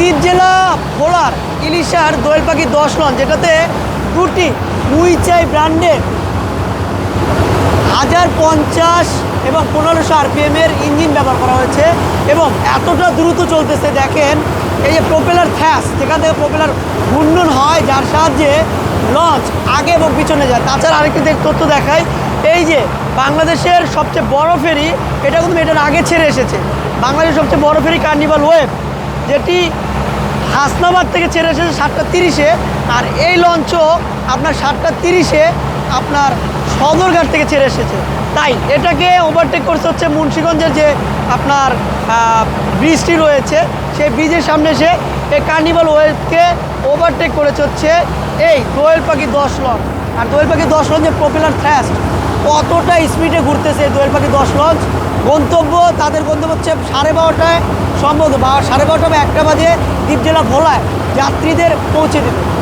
দ্বীপ জেলা ভোলার ইলিশার দোয়েল পাখি দশ লঞ্চ যেটাতে দুটি উইচাই ব্র্যান্ডের হাজার পঞ্চাশ এবং পনেরোশো আরপিএমের ইঞ্জিন ব্যবহার করা হয়েছে এবং এতটা দ্রুত চলতেছে, দেখেন, এই যে প্রোপেলার থ্যাস, যেখান থেকে প্রোপেলার ঘূর্ণন হয়, যার সাহায্যে লঞ্চ আগে এবং পিছনে যায়। তাছাড়া আরেকটি তথ্য দেখায় এই যে বাংলাদেশের সবচেয়ে বড় ফেরি, এটা কিন্তু এটার আগে ছেড়ে এসেছে। বাংলাদেশের সবচেয়ে বড় ফেরি কার্নিভাল ওয়েব যেটি হাসনাবাদ থেকে ছেড়ে এসেছে সাতটা তিরিশে। আর এই লঞ্চও আপনার সাতটা তিরিশে আপনার সদরঘাট থেকে ছেড়ে এসেছে। তাই এটাকে ওভারটেক করতে হচ্ছে মুন্সীগঞ্জের যে আপনার ব্রিজটি রয়েছে, সেই ব্রিজের সামনে এসে এই কার্নিভাল ওয়েবকে ওভারটেক করেছে হচ্ছে এই দোয়েল পাখি দশ লঞ্চ। আর দোয়েল পাখি দশ লঞ্চের প্রপেলার থ্রাস্ট কতটা স্পিডে ঘুরতেছে দোয়েল পাখি দশ লঞ্চ? গন্তব্য, তাদের গন্তব্য হচ্ছে সাড়ে বারোটায় সম্ভবত বা সাড়ে বারোটা বা একটা বাজে দ্বীপ জেলা ভোলায় যাত্রীদের পৌঁছে দেবে